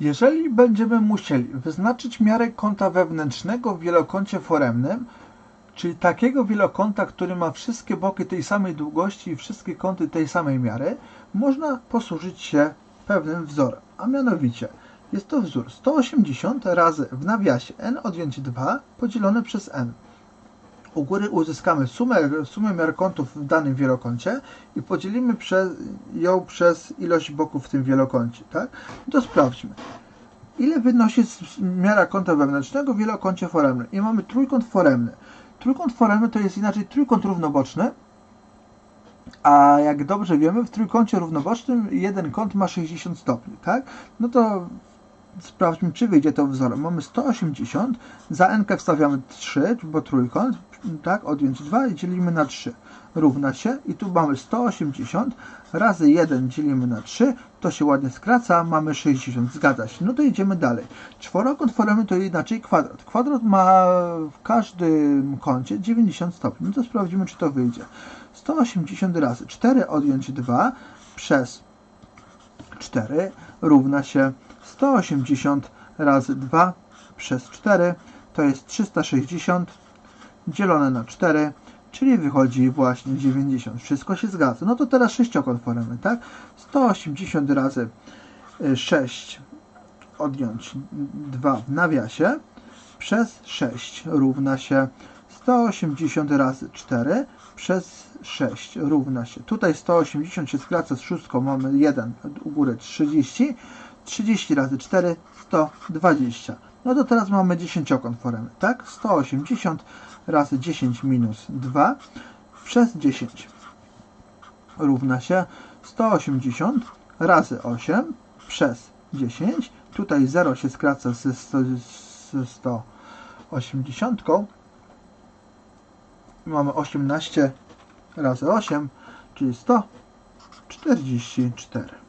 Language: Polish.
Jeżeli będziemy musieli wyznaczyć miarę kąta wewnętrznego w wielokącie foremnym, czyli takiego wielokąta, który ma wszystkie boki tej samej długości i wszystkie kąty tej samej miary, można posłużyć się pewnym wzorem, a mianowicie jest to wzór 180 razy w nawiasie n odjąć 2 podzielone przez n. U góry uzyskamy sumę, sumę miar kątów w danym wielokącie i podzielimy przez, ją przez ilość boków w tym wielokącie. Tak? No to sprawdźmy. Ile wynosi miara kąta wewnętrznego w wielokącie foremnym? I mamy trójkąt foremny. Trójkąt foremny to jest inaczej trójkąt równoboczny, a jak dobrze wiemy, w trójkącie równobocznym jeden kąt ma 60 stopni, tak? No to sprawdźmy, czy wyjdzie to wzorem. Mamy 180, za n wstawiamy 3, bo trójkąt, tak, odjąć 2 i dzielimy na 3. Równa się i tu mamy 180 razy 1 dzielimy na 3, to się ładnie skraca, mamy 60, zgadza się. No to idziemy dalej. Czworokąt formy to inaczej kwadrat. Kwadrat ma w każdym kącie 90 stopni. No to sprawdzimy, czy to wyjdzie. 180 razy 4 odjąć 2 przez 4 równa się 180 razy 2 przez 4 to jest 360 dzielone na 4, czyli wychodzi właśnie 90. Wszystko się zgadza. No to teraz sześciokąt formy, tak? 180 razy 6 y, odjąć 2 w nawiasie przez 6 równa się 180 razy 4 przez 6 równa się. Tutaj 180 się skraca z szóstką, mamy 1 u góry 30. 30 razy 4 120. No to teraz mamy dziesięciokąt foremy, tak? 180 razy 10 minus 2 przez 10 równa się 180 razy 8 przez 10. Tutaj 0 się skraca ze 180. Mamy 18 razy 8, czyli 144.